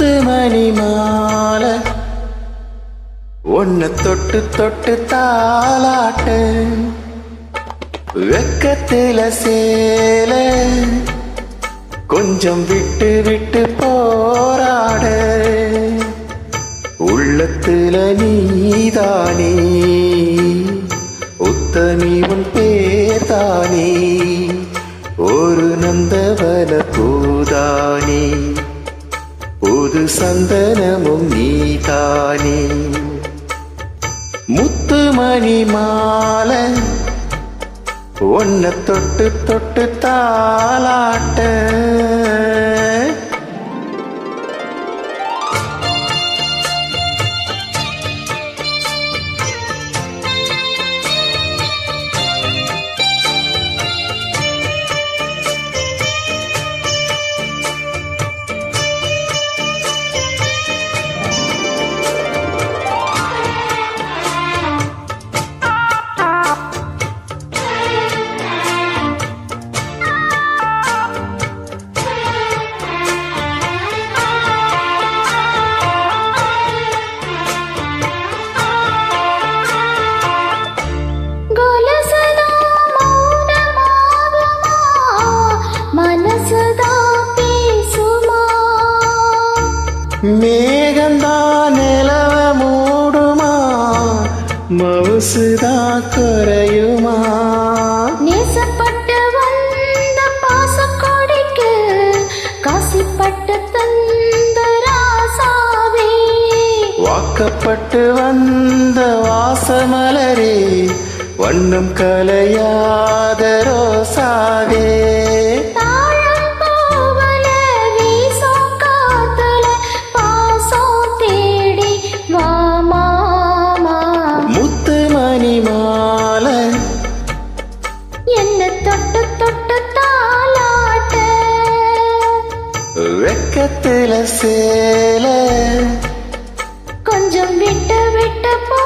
முத்து மணி மால. ஒன்னு தொட்டு தொட்டு தாளாட்டு. வெக்கத்தில சேல. கொஞ்சம் விட்டு விட்டு போராட. உள்ளத்துல நீதானே. உத்தமி உன் பேர்தானே. ஒரு நந்தவன பூதானே. புது சந்தனமும் நீதானே. முத்துமணி மாலை ஒன்ன தொட்டு தொட்டு தாளாட்ட. மேகந்தான் நிலவ மூடுமா? மவுசுதா குறையுமா? நேசப்பட்டு வந்த பாசக்கொடிக்கு காசிப்பட்டு தந்த ராசாவே. வாக்கப்பட்டு வந்த வாசமலரே வண்ணம் கலையாத ரோசாவே. மேலே கொஞ்சம் விட்டு விட்டு போ.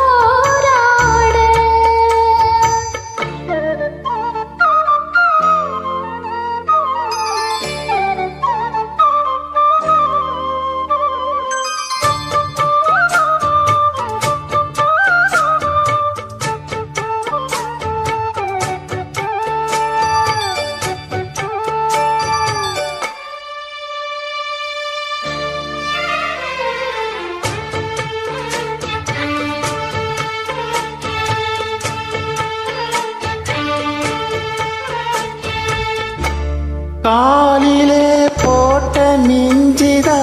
காலிலே போட்ட மிஞ்சிதா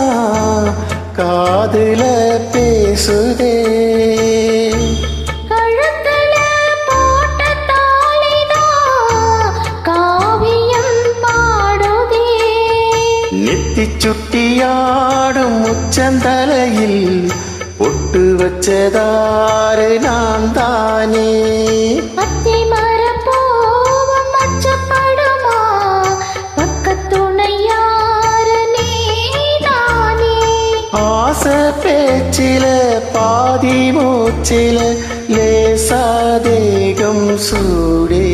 காதுல பேசுதே. நெத்தி சுட்டியாடும் உச்சந்தலையில் பொட்டு வச்சதாறு நான் தானே ஆசை பேச்சில பாதி மூச்சில லேசா தேகம் சூடே.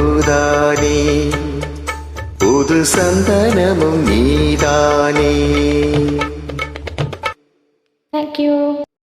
பூதானே புது சந்தனமும் நீதானே தேங்க்யூ